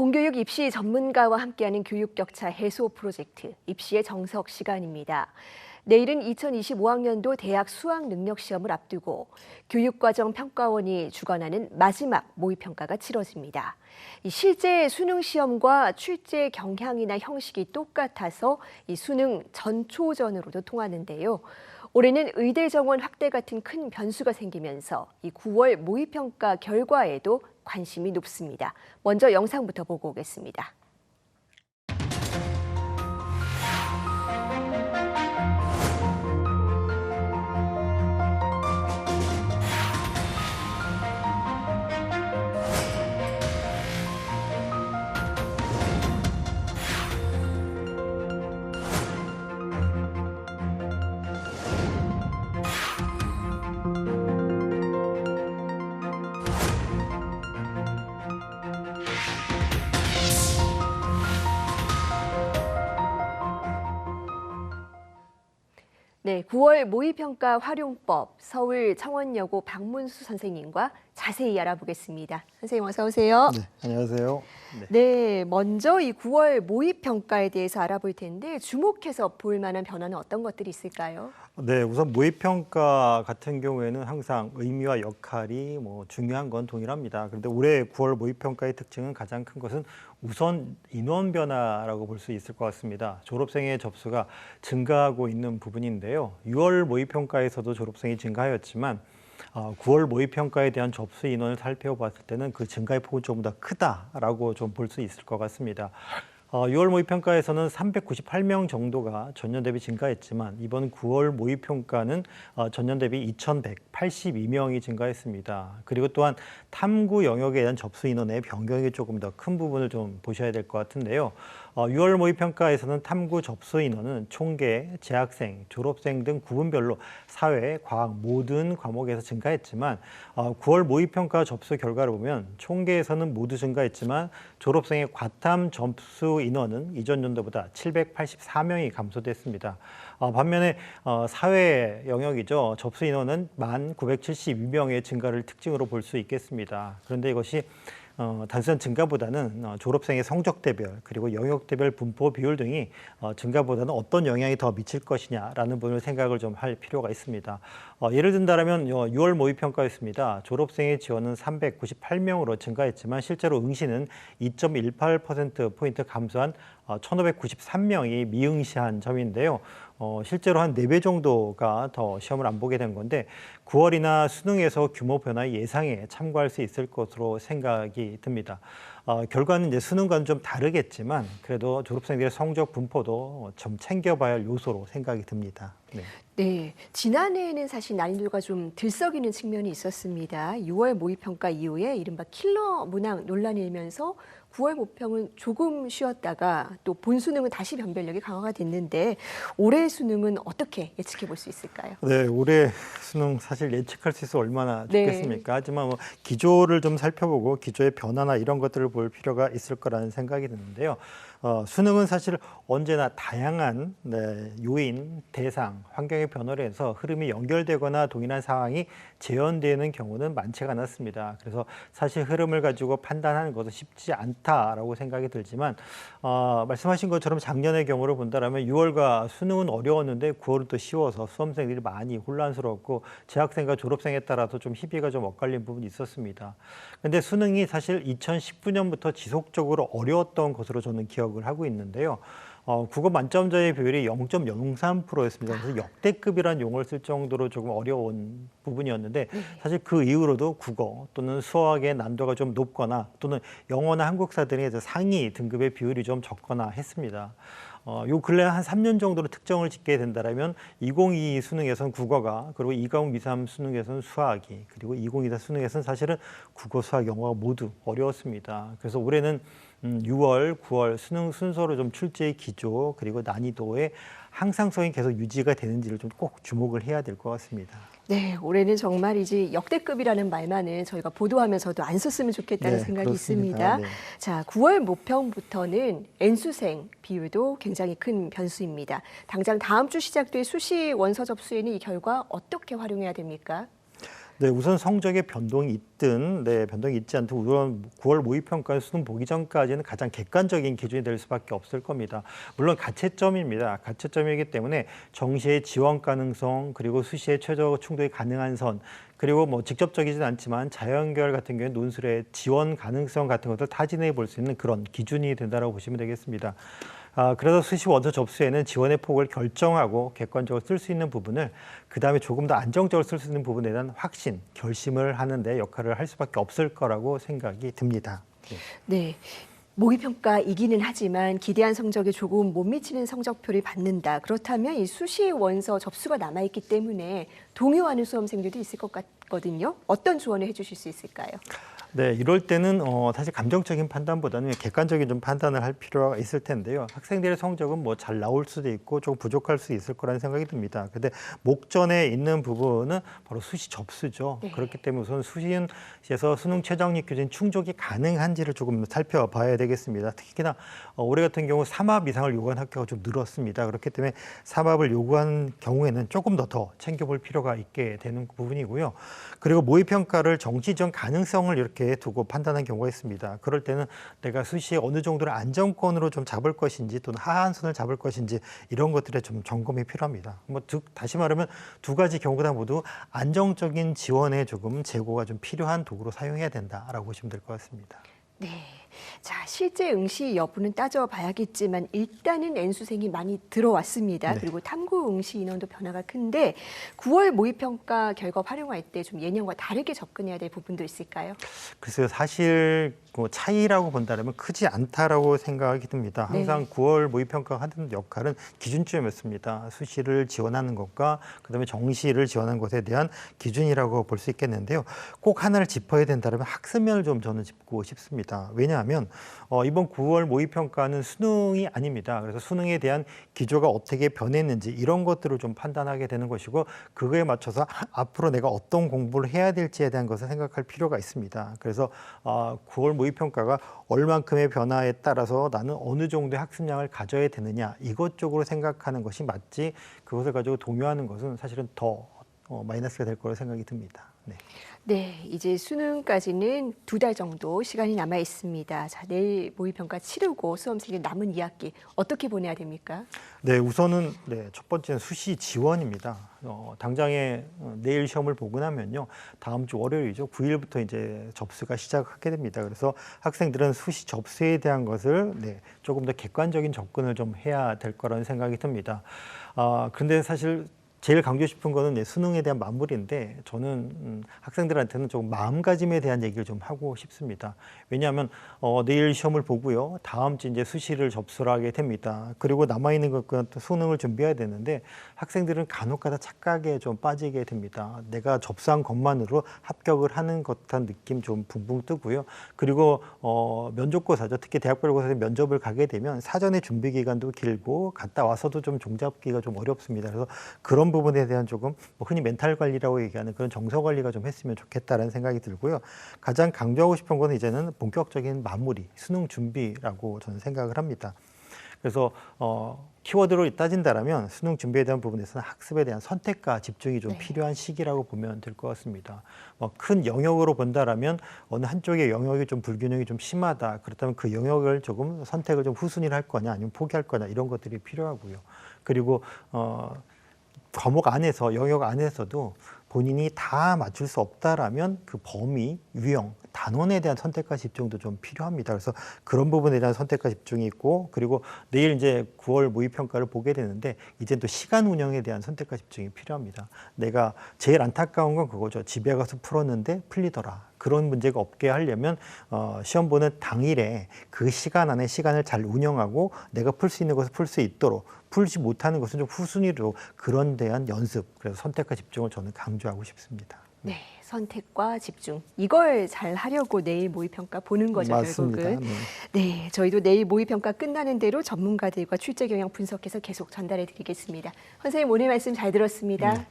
공교육 입시 전문가와 함께하는 교육 격차 해소 프로젝트 입시의 정석 시간입니다. 내일은 2025학년도 대학 수학 능력 시험을 앞두고 교육과정 평가원이 주관하는 마지막 모의 평가가 치러집니다. 이 실제 수능 시험과 출제 경향이나 형식이 똑같아서 이 수능 전초전으로도 통하는데요. 올해는 의대 정원 확대 같은 큰 변수가 생기면서 이 9월 모의 평가 결과에도 관심이 높습니다. 먼저 영상부터 보고 오겠습니다. 네, 9월 모의평가 활용법 서울 청원여고 박문수 선생님과 자세히 알아보겠습니다. 선생님 어서 오세요. 네, 안녕하세요. 네. 네, 먼저 이 9월 모의평가에 대해서 알아볼 텐데 주목해서 볼 만한 변화는 어떤 것들이 있을까요? 네, 우선 모의평가 같은 경우에는 항상 의미와 역할이 뭐 중요한 건 동일합니다. 그런데 올해 9월 모의평가의 특징은 가장 큰 것은 우선 인원 변화라고 볼 수 있을 것 같습니다. 졸업생의 접수가 증가하고 있는 부분인데요. 6월 모의평가에서도 졸업생이 증가하였지만 어, 9월 모의평가에 대한 접수 인원을 살펴봤을 때는 그 증가의 폭은 조금 더 크다라고 좀 볼 수 있을 것 같습니다. 어, 6월 모의평가에서는 398명 정도가 전년 대비 증가했지만 이번 9월 모의평가는 어, 전년 대비 2,182명이 증가했습니다. 그리고 또한 탐구 영역에 대한 접수 인원의 변경이 조금 더 큰 부분을 좀 보셔야 될 것 같은데요. 어, 6월 모의평가에서는 탐구 접수 인원은 총계, 재학생, 졸업생 등 구분별로 사회, 과학 모든 과목에서 증가했지만 어, 9월 모의평가 접수 결과를 보면 총계에서는 모두 증가했지만 졸업생의 과탐 접수 인원은 이전 연도보다 784명이 감소됐습니다. 어, 반면에 어, 사회 영역이죠. 접수 인원은 1,972명의 증가를 특징으로 볼 수 있겠습니다. 그런데 이것이 어, 단순한 증가보다는 어, 졸업생의 성적 대별 그리고 영역 대별 분포 비율 등이 어, 증가보다는 어떤 영향이 더 미칠 것이냐라는 부분을 생각을 좀 할 필요가 있습니다. 어, 예를 든다면 6월 모의 평가였습니다. 졸업생의 지원은 398명으로 증가했지만 실제로 응시는 2.18% 포인트 감소한 어, 1,593명이 미응시한 점인데요. 어, 실제로 한 네 배 정도가 더 시험을 안 보게 된 건데 9월이나 수능에서 규모 변화 예상에 참고할 수 있을 것으로 생각이 듭니다. 어, 결과는 이제 수능과는 좀 다르겠지만 그래도 졸업생들의 성적 분포도 좀 챙겨봐야 할 요소로 생각이 듭니다. 네. 네, 지난해에는 사실 난이도가 좀 들썩이는 측면이 있었습니다. 6월 모의평가 이후에 이른바 킬러 문항 논란이 일면서 9월 모평은 조금 쉬었다가 또 본수능은 다시 변별력이 강화가 됐는데 올해 수능은 어떻게 예측해 볼 수 있을까요? 네, 올해 수능 사실 예측할 수 있어 얼마나 네. 좋겠습니까? 하지만 뭐 기조를 좀 살펴보고 기조의 변화나 이런 것들을 볼 필요가 있을 거라는 생각이 드는데요. 어, 수능은 사실 언제나 다양한 네, 요인, 대상, 환경의 변화로 해서 흐름이 연결되거나 동일한 상황이 재현되는 경우는 많지가 않았습니다. 그래서 사실 흐름을 가지고 판단하는 것은 쉽지 않다라고 생각이 들지만 어, 말씀하신 것처럼 작년의 경우를 본다면 6월과 수능은 어려웠는데 9월은 또 쉬워서 수험생들이 많이 혼란스러웠고 재학생과 졸업생에 따라서 좀 희비가 좀 엇갈린 부분이 있었습니다. 근데 수능이 사실 2019년부터 지속적으로 어려웠던 것으로 저는 기억 을 하고 있는데요. 어, 국어 만점자의 비율이 0.03%였습니다. 그래서 역대급이라는 용어를 쓸 정도로 조금 어려운 부분이었는데 사실 그 이후로도 국어 또는 수학의 난도가 좀 높거나 또는 영어나 한국사 등의 상위 등급의 비율이 좀 적거나 했습니다. 어, 요 근래 한 3년 정도로 특정을 짓게 된다면 2022 수능에서는 국어가 그리고 2023 수능에서는 수학이 그리고 2024 수능에서는 사실은 국어, 수학, 영어가 모두 어려웠습니다. 그래서 올해는 음, 6월, 9월 수능 순서로 좀 출제의 기조 그리고 난이도의 항상성이 계속 유지가 되는지를 좀 꼭 주목을 해야 될 것 같습니다. 네, 올해는 정말 이제 역대급이라는 말만은 저희가 보도하면서도 안 썼으면 좋겠다는 네, 생각이 그렇습니다. 있습니다. 네. 자, 9월 모평부터는 N수생 비율도 굉장히 큰 변수입니다. 당장 다음 주 시작될 수시 원서 접수에는 이 결과 어떻게 활용해야 됩니까? 네, 우선 성적에 변동이 있든 네, 변동이 있지 않든 우선 9월 모의 평가 수능 보기 전까지는 가장 객관적인 기준이 될 수밖에 없을 겁니다. 물론 가채점입니다. 가채점이기 때문에 정시의 지원 가능성 그리고 수시의 최저 충돌이 가능한 선 그리고 뭐 직접적이진 않지만 자연결 같은 경우에 논술의 지원 가능성 같은 것들 타진해 볼 수 있는 그런 기준이 된다고 보시면 되겠습니다. 아, 그래서 수시 원서 접수에는 지원의 폭을 결정하고 객관적으로 쓸 수 있는 부분을 그 다음에 조금 더 안정적으로 쓸 수 있는 부분에 대한 확신, 결심을 하는데 역할을 할 수밖에 없을 거라고 생각이 듭니다. 예. 네. 모의평가 이기는 하지만 기대한 성적에 조금 못 미치는 성적표를 받는다. 그렇다면 이 수시 원서 접수가 남아있기 때문에 동요하는 수험생들도 있을 것 같거든요. 어떤 조언을 해주실 수 있을까요? 네, 이럴 때는 어, 사실 감정적인 판단보다는 객관적인 좀 판단을 할 필요가 있을 텐데요. 학생들의 성적은 뭐 잘 나올 수도 있고 조금 부족할 수 있을 거라는 생각이 듭니다. 근데 목전에 있는 부분은 바로 수시 접수죠. 네. 그렇기 때문에 우선 수시에서 수능 최저학력 기준 충족이 가능한지를 조금 살펴봐야 되겠습니다. 특히나 어, 올해 같은 경우 삼합 이상을 요구한 학교가 좀 늘었습니다. 그렇기 때문에 삼합을 요구한 경우에는 조금 더 더 챙겨볼 필요가 있게 되는 부분이고요. 그리고 모의 평가를 정시전 가능성을 이렇게 두고 판단한 경우가 있습니다. 그럴 때는 내가 수시에 어느 정도를 안정권으로 좀 잡을 것인지 또는 하한선을 잡을 것인지 이런 것들에 좀 점검이 필요합니다. 뭐 두, 다시 말하면 두 가지 경우가 모두 안정적인 지원에 조금 재고가 좀 필요한 도구로 사용해야 된다라고 보시면 될 것 같습니다. 네. 자, 실제 응시 여부는 따져봐야겠지만 일단은 N수생이 많이 들어왔습니다. 네. 그리고 탐구 응시 인원도 변화가 큰데 9월 모의평가 결과 활용할 때 좀 예년과 다르게 접근해야 될 부분도 있을까요? 글쎄요, 사실 그 차이라고 본다면 크지 않다라고 생각이 듭니다. 네. 항상 9월 모의평가 하는 역할은 기준점이었습니다. 수시를 지원하는 것과 그다음에 정시를 지원하는 것에 대한 기준이라고 볼 수 있겠는데요. 꼭 하나를 짚어야 된다면 학습면을 좀 저는 짚고 싶습니다. 왜냐 하면 어, 이번 9월 모의평가는 수능이 아닙니다. 그래서 수능에 대한 기조가 어떻게 변했는지 이런 것들을 좀 판단하게 되는 것이고 그거에 맞춰서 앞으로 내가 어떤 공부를 해야 될지에 대한 것을 생각할 필요가 있습니다. 그래서 어, 9월 모의평가가 얼만큼의 변화에 따라서 나는 어느 정도의 학습량을 가져야 되느냐 이것 쪽으로 생각하는 것이 맞지 그것을 가지고 동요하는 것은 사실은 더 어, 마이너스가 될 거라고 생각이 듭니다. 네. 네, 이제 수능까지는 두 달 정도 시간이 남아 있습니다. 자, 내일 모의평가 치르고 수험생이 남은 2학기 어떻게 보내야 됩니까? 네, 우선은 네, 첫 번째는 수시 지원입니다. 어, 당장에 어, 내일 시험을 보고 나면요, 다음 주 월요일이죠. 9일부터 이제 접수가 시작하게 됩니다. 그래서 학생들은 수시 접수에 대한 것을 네, 조금 더 객관적인 접근을 좀 해야 될 거라는 생각이 듭니다. 아, 그런데 사실 제일 강조 싶은 거는 네, 수능에 대한 마무리인데 저는 음, 학생들한테는 조금 마음가짐에 대한 얘기를 좀 하고 싶습니다. 왜냐하면 어, 내일 시험을 보고요. 다음 주 이제 수시를 접수를 하게 됩니다. 그리고 남아 있는 것과 또 수능을 준비해야 되는데 학생들은 간혹가다 착각에 좀 빠지게 됩니다. 내가 접수한 것만으로 합격을 하는 것 같은 느낌 좀 붕붕 뜨고요. 그리고 어, 면접고사죠. 특히 대학별고사에 면접을 가게 되면 사전에 준비 기간도 길고 갔다 와서도 좀 종잡기가 좀 어렵습니다. 그래서 그런 부분에 대한 조금 뭐 흔히 멘탈 관리라고 얘기하는 그런 정서 관리가 좀 했으면 좋겠다라는 생각이 들고요. 가장 강조하고 싶은 거는 이제는 본격적인 마무리, 수능 준비라고 저는 생각을 합니다. 그래서 어, 키워드로 따진다라면 수능 준비에 대한 부분에서는 학습에 대한 선택과 집중이 좀 네. 필요한 시기라고 보면 될 것 같습니다. 뭐 큰 영역으로 본다라면 어느 한쪽의 영역이 좀 불균형이 좀 심하다. 그렇다면 그 영역을 조금 선택을 좀 후순위를 할 거냐 아니면 포기할 거냐 이런 것들이 필요하고요. 그리고 어, 과목 안에서 영역 안에서도 본인이 다 맞출 수 없다라면 그 범위, 유형, 단원에 대한 선택과 집중도 좀 필요합니다. 그래서 그런 부분에 대한 선택과 집중이 있고 그리고 내일 이제 9월 모의 평가를 보게 되는데 이제 또 시간 운영에 대한 선택과 집중이 필요합니다. 내가 제일 안타까운 건 그거죠. 집에 가서 풀었는데 풀리더라. 그런 문제가 없게 하려면 어, 시험 보는 당일에 그 시간 안에 시간을 잘 운영하고 내가 풀 수 있는 것을 풀 수 있도록 풀지 못하는 것은 좀 후순위로 그런 대한 연습 그래서 선택과 집중을 저는 강조하고 싶습니다. 네, 선택과 집중. 이걸 잘 하려고 내일 모의평가 보는 거죠, 맞습니다. 결국은. 네. 네, 저희도 내일 모의평가 끝나는 대로 전문가들과 출제 경향 분석해서 계속 전달해 드리겠습니다. 선생님 오늘 말씀 잘 들었습니다. 네.